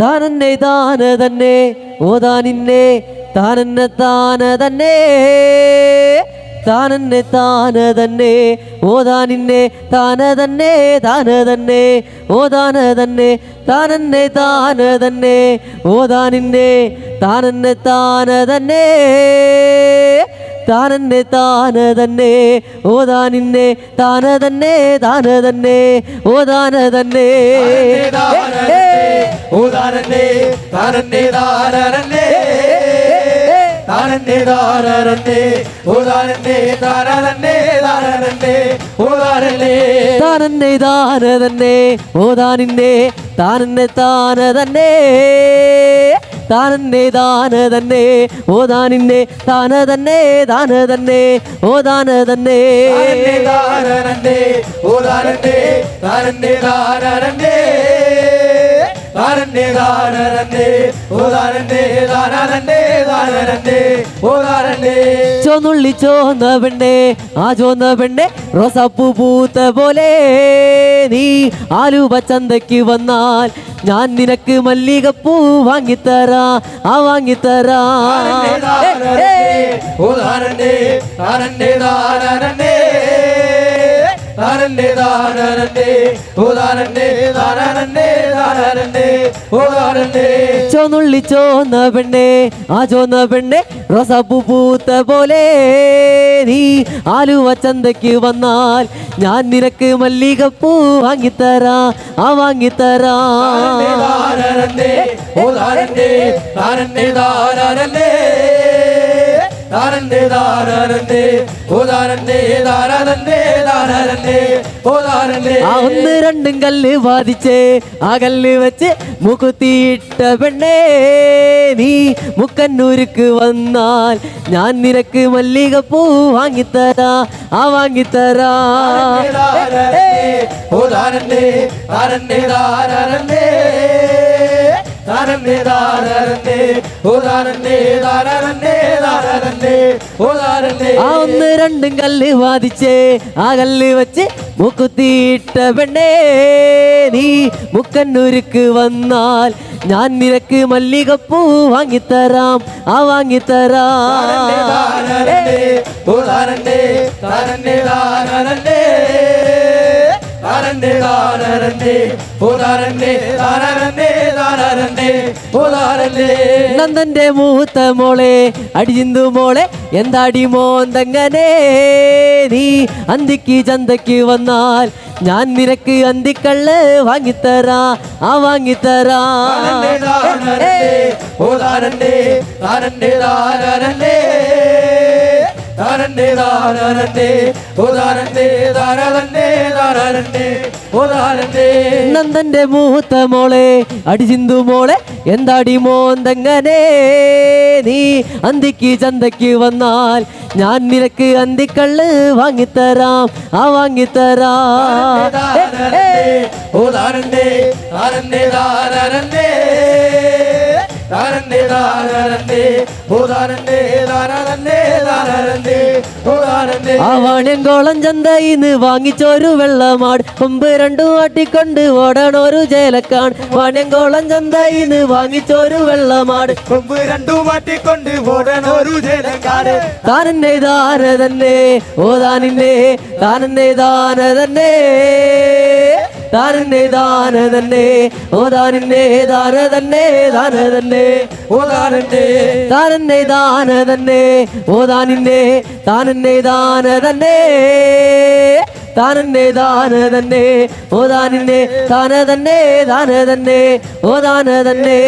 താനന്നെ താന തന്നെ. ഓ താനിന്നെ താനെന്നെ താന തന്നെ. താനെന്നെ താന തന്നെ. ഓതാനിന്നെ താന തന്നെ താന തന്നെ. ഓതാന തന്നെ താനെന്നെ താന തന്നെ. ഓ താനിന്നെ താനെന്നെ താന തന്നെ. താനന്നെ താന തന്നെ ഓ താനിന്നെ താന തന്നെ താന തന്നെ ഓ താന തന്നെ ഓ താനന്നെ താനന്നെ താരന്നെ താരന്നെ താരന്നെ താരന്നെ ഉദാരന്നെ താരന്നെ താരന്നെ ഉദാരന്നെ താനന്നെ താന തന്നെ ഓതാനിന്നെ താനന്നെ താന തന്നെ താനന്നെ താന തന്നെ താന തന്നെ താന തന്നെ ഓതാന തന്നെ താരന്നെ താരന്നെ ഉദാരന്നെ താരന്നെ ദാനരന്റെ താരന്നെ താരന്നെ ദാനരന്റെ താരന്നെ താരന്നെ ഉദാരന്നെ ചോന്നുള്ളി ചോന്ന പെണ്ണെ ആ ചോന്ന പെണ്ണെ റോസാപ്പൂ പൂത്ത പോലെ നീ ആലുവ ചന്തയ്ക്ക് വന്നാൽ ഞാൻ നിനക്ക് മല്ലികപ്പൂ വാങ്ങിത്തരാ ആ വാങ്ങിത്തരാ. ഉദാരന്നെ താരന്നെ താരന്നെ ഓ താരന്നെ ഉദാരന്നെ താരന്നെ ഓ ഉദാരന്നെ ചോന്നുള്ളി ചോന്ന പെണ്ണെ ആ ചോന്ന പെണ്ണെ റോസാപ്പൂ പൂത്ത പോലെ നീ. ആലുവ ചന്തയ്ക്ക് വന്നാൽ ഞാൻ നിനക്ക് മല്ലികപ്പൂ വാങ്ങിത്തരാ ആ വാങ്ങിത്തരാ. താരന്നെ ഉദാരന്നെ താരന്നെ താരന്നെ ഓ താരന്നെ ഉദാരന്നെ താരന്നെ ഓ ഉദാരന്നെ ആ ഒന്ന് രണ്ടും കല്ല് വാദിച്ച് ആ കല്ല് വെച്ച് മുക്കുത്തിയിട്ട പെണ്ണേ നീ മുക്കന്നൂർക്ക് വന്നാൽ ഞാൻ നിനക്ക് മല്ലികപ്പൂ വാങ്ങിത്തരാ ആ വാങ്ങിത്തരാ. ഉദാരന്നെ താരന്നെ താരന്നെ താരന്നെ താരന്നെ ഉദാരന്നെ താരന്നെ താരന്നെ ഉദാരന്നെ ആ ഒന്ന് രണ്ടും കല്ല് വാദിച്ചേ ആ കല്ല് വെച്ച് മുക്കുത്തിയിട്ട പെണ്ണേ നീ മുക്കന്നൂർക്ക് വന്നാൽ ഞാൻ നിനക്ക് മല്ലികപ്പൂ വാങ്ങിത്തരാം ആ വാങ്ങിത്തരാം. താരന്നെ താരന്നെ താരന്നെ താരന്നെ ഉദാരന്നെ താരന്നെ താരന്നെ ഉദാരന്നെ നന്ദന്റെ മൂത്ത മോളെ അടിചിന്തു മോളെ എന്താടി മോന്തങ്ങനെ? നീ അന്തിക്ക് ചന്തയ്ക്ക് വന്നാൽ ഞാൻ നിനക്ക് അന്തിക്കള്ള് വാങ്ങിത്തരാ ആ വാങ്ങിത്തരാ. ഓ താരന്നെ ഉദാരന്നെ താരന്നെ താരന്നെ താരന്നെ ഉദാരന്നെ താരന്നെ താരന്നെ ഉദാരന്നെ നന്ദന്റെ മൂത്ത മോളെ അടിചിന്തു മോളെ എന്താടി മോന്തങ്ങനെ നീ അന്തിക്ക് ചന്തയ്ക്ക് വന്നാൽ ഞാൻ നിനക്ക് അന്തിക്കള്ള് വാങ്ങിത്തരാം ആ വാങ്ങിത്തരാം താരന്നെ ഉദാരന്നെ താരന്നെ താരന്നെ ദാനന്ദേ താരന്നെ ദാനന്ദേ ദാനന്ദേ ഉദാരന്നെ ആ വാണ്യംകോളം ചന്തയിന്ന് വാങ്ങിച്ചൊരു വെള്ളമാട്. കൊമ്പ് രണ്ടും ആട്ടിക്കൊണ്ട് ഓടണൊരു ജേലക്കാൺ വാണ്യംകോളം ചന്തയിന്ന് വാങ്ങിച്ചൊരു വെള്ളമാട്. കൊമ്പ് രണ്ടു മാറ്റിക്കൊണ്ട് ഓടണൊരു ജനക്കാട് താനെന്നെ താന തന്നെ ഓ താനിന്നെ താനെന്നെ താന തന്നെ താനെന്നെ ദാന തന്നെ. ഓ താനിന്നെ ദാന തന്നെ ദാന തന്നെ. ഉദാരന്റെ താനെന്നെ ദാന തന്നെ. ഓ താനിന്നെ താനെന്നെ ദാന തന്നെ. താനെന്നെ ദാന തന്നെ. ഓ താനിന്നെ താന തന്നെ ദാന തന്നെ. ഓ ദാന തന്നെ.